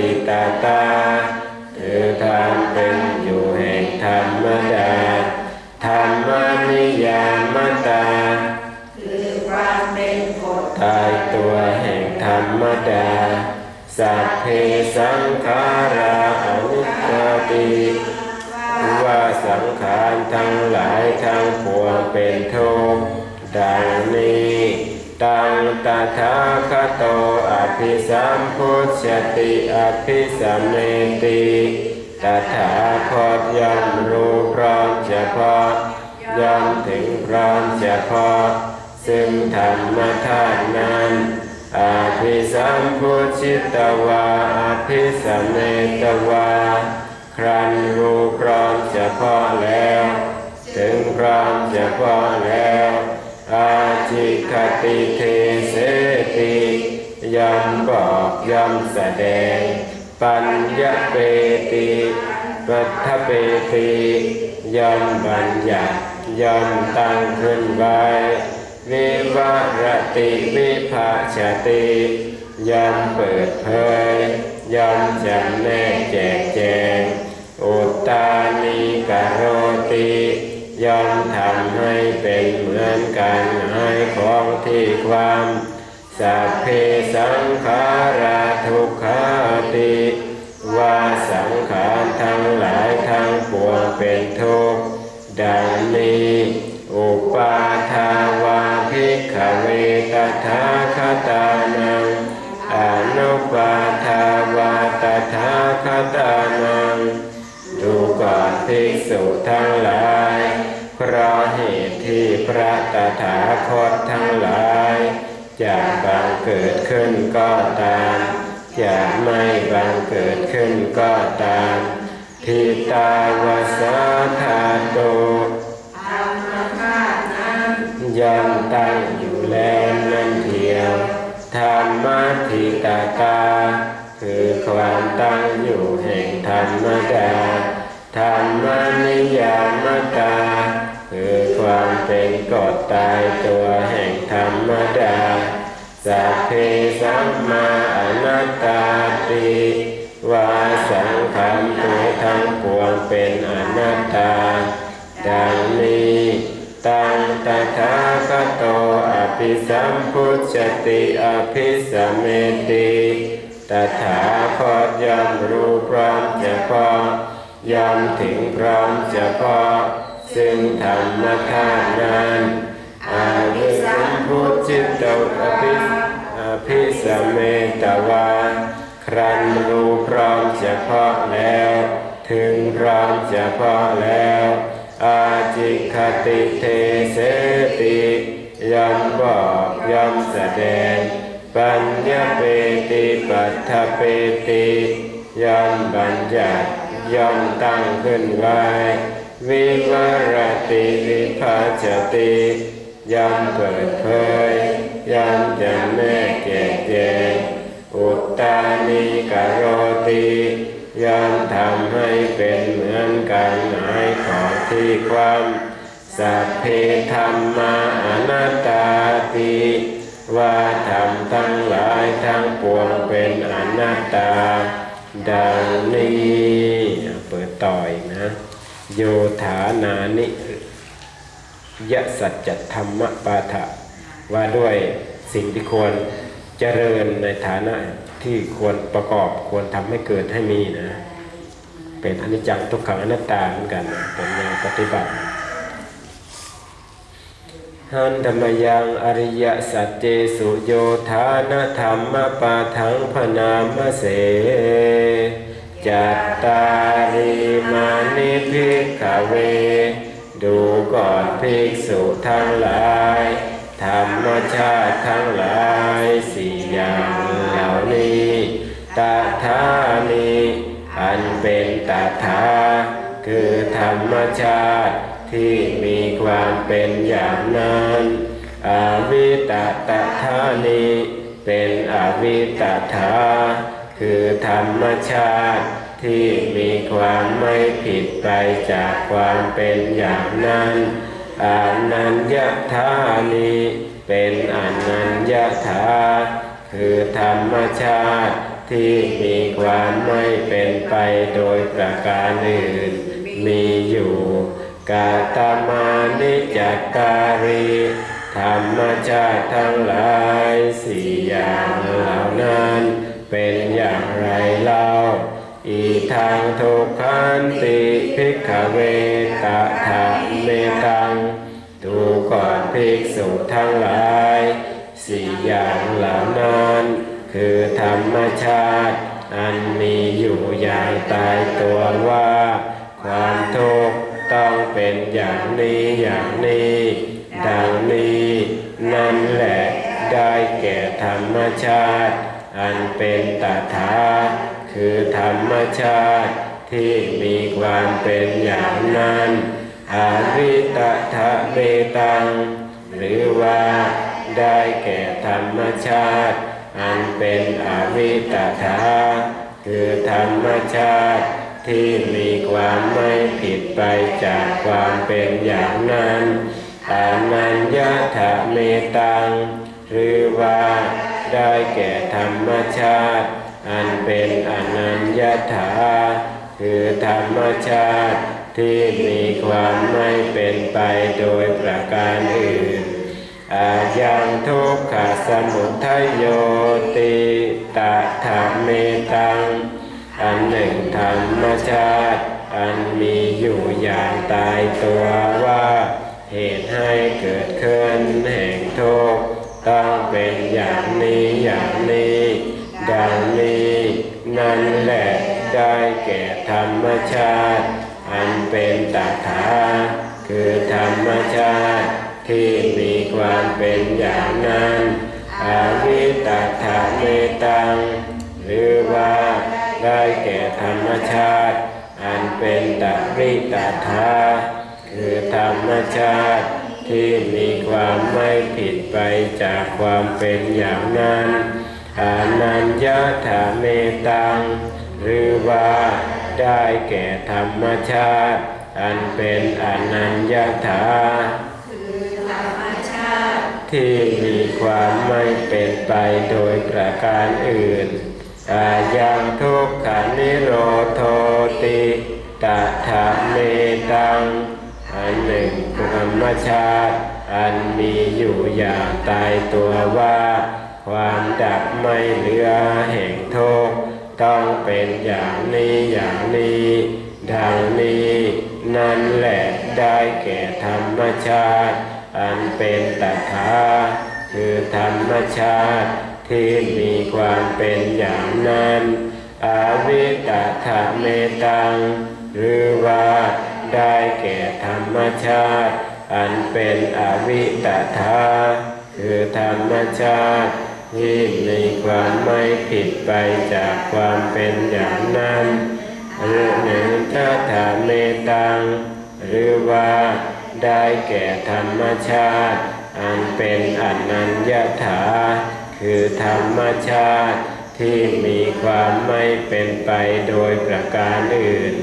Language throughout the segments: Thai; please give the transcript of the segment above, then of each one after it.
ติตาตาคือทานเป็นอยู่แห่งธรรมดาธรรมนิยามตา คือความเป็นกฎตายตัวแห่งธรรมดา สัพเพสังขาราอนิจจติว่าสังขารทั้งหลายทั้งปวงเป็นทุกข์ดังนี้ ตังตถาคโตอภิสัมพุทธติอภิสัมเมติตถาคตยอมรู้พร้อมเฉพาะยอมถึงพร้อมเฉพาะซึ่งธรรมธาตุนั้นอาภิสัมพุชิตวาอาภิสัมเมตวา ครั้นรู้พร้อมเฉพาะแล้ว ถึงพร้อมเฉพาะแล้ว จิคติเทเสติยอมบอกยอมแสดง ปัญญเปติปัทเปติยอมบัญญัติยอมตั้งขึ้นไว้วิวารติวิภาชติยอมเปิดเผยยอมจำแนกแจกแจงอุตตานิกโรติ ยอมทำให้เป็นเหมือนกันให้ของที่ความสัพเพสังขาราทุกขาติว่าสังขารทั้งหลายทั้งปวงเป็นทุกข์ดังนี้อุปาทาวาภิกขเวตถาคตานังอนุปาทาวาตถาคตานังดูก่อนภิกษุทั้งหลาย เพราะเหตุที่พระตถาคตทั้งหลายจะบังเกิดขึ้นก็ตามจะไม่บังเกิดขึ้นก็ตามทิตาวาสาธาโตธรรมชาตินั้นย่อมตั้งอยู่แล้วนั่นเทียวธรรมะทิตาตา คือความตั้งอยู่แห่งธรรมดาธรรมนิยามตา คือความเป็นกฎตายตัวแห่งธรรมดา สัพเพสัมมาอนัตตาติว่าสังขารตัวทั้งปวงเป็นอนัตตา ดังนี้ตังตถาคโตอภิสัมพุทธติอภิสัมเมติตถาคตยอมรู้พร้อมเฉพาะยอมถึงพร้อมเฉพาะ ซึ่งธรรมธาตุนั้นอาภิสัมพุทธิตอภิอภิสัมเมตวาครั้นรู้พร้อมเฉพาะแล้ว ถึงพร้อมเฉพาะแล้ว อาจิคติเทเสติยอมบอกยอมแสดง ปัญญาเปติปัฏฐเปติยอมบัญญัติยอมตั้งขึ้นไว้ วิวารติวิภาชติยอมเปิดเผยยอมจำแนกแจกแจงอุตตานิกโรติยอมทำให้เป็นเหมือนกันหมายของที่ความสัพเพธรรมาอนัตตาติว่าธรรมทั้งหลายทั้งปวงเป็นอนัตตา ดังนี้เปิดต่ออีกนะ โยฐานานิยสัจธรรมปาฐะว่าด้วยสิ่งที่ควรเจริญในฐานะที่ควรประกอบควรทำให้เกิดให้มีนะ เป็นอนิจจังทุกขังอนัตตาเหมือนกันนะเป็นแนวปฏิบัติหันธรรมยังอริยสัจเจสุโยธานธรรมปาทังพนามเส จัตตาริมานิพิกขเว ดูก่อนภิกษุทั้งหลายธรรมชาติทั้งหลายสี่อย่างเหล่านี้ตถานิอันเป็นตถาคือธรรมชาติที่มีความเป็นอย่างนั้นอวิตตถานิเป็นอวิตถา คือธรรมชาติที่มีความไม่ผิดไปจากความเป็นอย่างนั้นอานัญญธานิเป็นอนัญญธาคือธรรมชาติที่มีความไม่เป็นไปโดยประการอื่น มีอยู่กาตมานิจัตตารีธรรมชาติทั้งหลายสี่อย่างเหล่านั้น เป็นอย่างไรเล่า อีทางทุกขันติภิกขเวตถาเมตังดูก่อนภิกษุทั้งหลาย สี่อย่างเหล่านั้น คือธรรมชาติ อันมีอยู่อย่างตายตัวว่า ความทุกข์ต้องเป็นอย่างนี้อย่างนี้ ดังนี้ นั่นแหละได้แก่ธรรมชาติ อันเป็นตถาคือธรรมชาติที่มีความเป็นอย่างนั้นอาวิตถะเบตัง หรือว่าได้แก่ธรรมชาติ อันเป็นอวิตถาคือธรรมชาติที่มีความไม่ผิดไปจากความเป็นอย่างนั้นอานัญญาถะเมตัง หรือว่า ได้แก่ธรรมชาติ อันเป็นอนัญญาถา คือธรรมชาติที่มีความไม่เป็นไปโดยประการอื่นอายังทุกขสมุทัยโยติตะธรรมเมตัง อันหนึ่งธรรมชาติ อันมีอยู่อย่างตายตัวว่า เหตุให้เกิดขึ้นแห่งทุกข์ ต้องเป็นอย่างนี้อย่างนี้ ดังนี้ นั่นแหละได้แก่ธรรมชาติ อันเป็นตถาคือธรรมชาติ ที่มีความเป็นอย่างนั้น อาวิตถาเมตัง หรือว่าได้แก่ธรรมชาติ อันเป็นตริตถาคือธรรมชาติ ที่มีความไม่ผิดไปจากความเป็นอย่างนั้นอานัญญาถาเมตัง หรือว่าได้แก่ธรรมชาติ อันเป็นอนัญญาถาคือธาที่มีความไม่เป็นไปโดยประการอื่นอายังทุกขานิโรโทติตถาเม มชาติ อันมีอยู่อย่างตายตัวว่า ความดับไม่เหลือแห่งทุกข์ต้องเป็นอย่างนี้อย่างนี้ดังนี้นั่นแหละได้แก่ธรรมชาติ อันเป็นตถาคือธรรมชาติ ที่มีความเป็นอย่างนั้นอาวิตถาเมตัง หรือว่าได้แก่ธรรมชาติ อันเป็นอวิตถาคือธรรมชาติที่มีความไม่ผิดไปจากความเป็นอย่างนั้น หรือหนึ่งทัถาเมตัง หรือว่าได้แก่ธรรมชาติ อันเป็นอนัญญาถา คือธรรมชาติที่มีความไม่เป็นไปโดยประการอื่น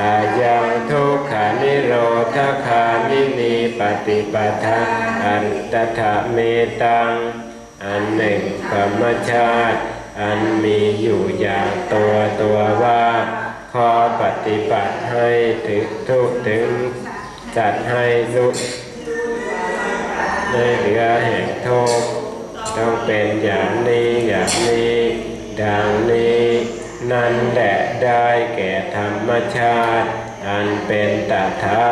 อายังทุกขานิโรธคามินีปฏิปทาอันตถาเมตัง อันหนึ่งธรรมชาติ อันมีอยู่อย่างตัวตัวว่า ขอปฏิบัติให้ถึงทุกถึง จัดให้สุดในเหลือแห่งทุกต้องเป็นอย่างนี้อย่างนี้ ดังนี้ นั่นแหละได้แก่ธรรมชาติ อันเป็นตถา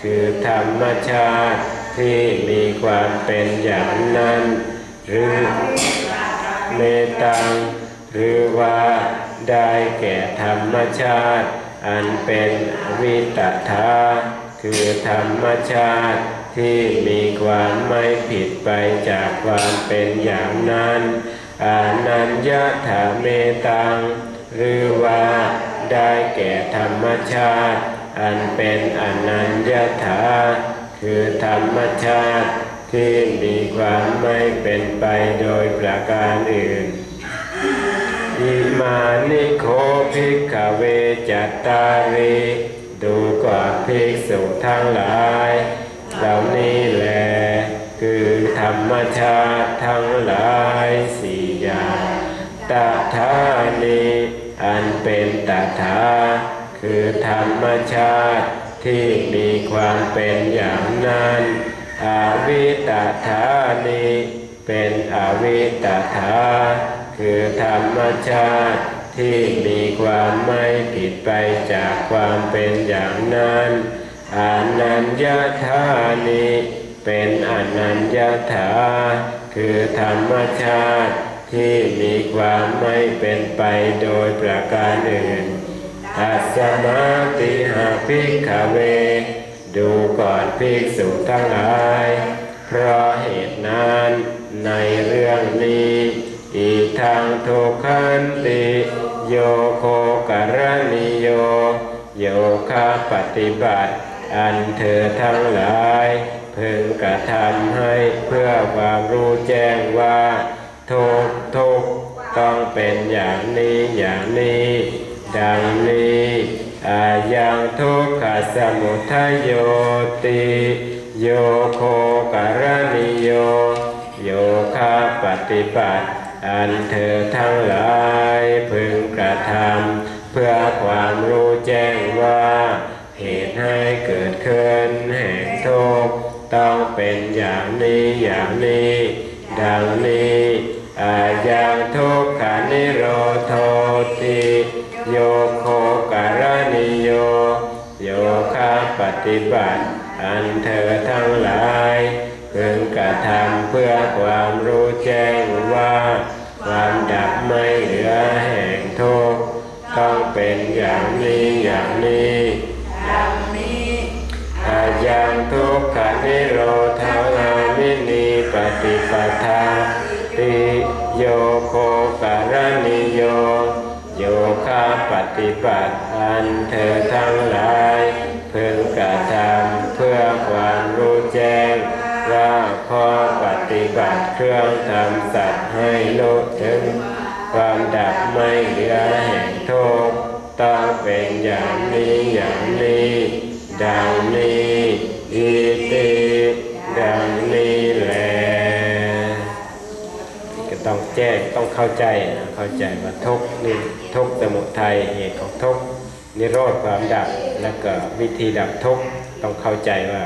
คือธรรมชาติที่มีความเป็นอย่างนั้น หรือเมตังหรือว่าได้แก่ธรรมชาติ อันเป็นวิตถาคือธรรมชาติที่มีความไม่ผิดไปจากความเป็นอย่างนั้น อนัญญาถาเมตัง หรือว่าได้แก่ธรรมชาติ อันเป็นอนัญญาถา คือธรรมชาติที่มีความไม่เป็นไปโดยประการอื่นอิมานิโคภิกขเวจัตตาริดูก่อนภิกษุทั้งหลาย เหล่านี้แลคือธรรมชาติทั้งหลายสี่อย่างตถานิ อันเป็นตถาคือธรรมชาติที่มีความเป็นอย่างนั้นอวิตถานิเป็นอวิตถาคือธรรมชาติที่มีความไม่ผิดไปจากความเป็นอย่างนั้นอนัญญาธานิเป็นอนัญญาถาคือธรรมชาติ ที่มีความไม่เป็นไปโดยประการอื่นอัสมาติหาภิกขเว ดูก่อนภิกษุทั้งหลาย เพราะเหตุนั้นในเรื่องนี้ อีกทางทุกขันติโยโคกรณิโย โยคะปฏิบัติ อันเธอทั้งหลาย พึงกระทำให้เพื่อความรู้แจ้งว่า ทุกทุกต้องเป็นอย่างนี้อย่างนี้ ดังนี้อายังทุกขสมุทัยโยติโยโคการณิโย โยคะปฏิบัติ อันเธอทั้งหลายพึงกระทำเพื่อความรู้แจ้งว่า เหตุให้เกิดขึ้นแห่งทุกต้องเป็นอย่างนี้อย่างนี้ ดังนี้ ฏิบัติ อันเธอทั้งหลายพึงกระทำเพื่อความรู้แจ้งว่า ความดับไม่เหลือแห่งทุกข์ต้องเป็นอย่างนี้อย่างนี้ดังนี้อายังทุกขานิโรธานามินีปฏิปทาติโยโคการณิโยโยคะปฏิบัติอันเธอทั้งหลายพึง แจ้งว่าข้อปฏิบัติเครื่องทำสัตว์ให้รู้ถึง ความดับไม่เหลือแห่งทุกต้องเป็นอย่างนี้อย่างนี้ดังนี้อิติดังนี้แลก็ต้องแจ้งต้องเข้าใจนะเข้าใจว่าทุกนี่ทุกสมุทัยเหตุของทุกนิโรธความดับ แล้วก็วิธีดับทุกต้องเข้าใจว่า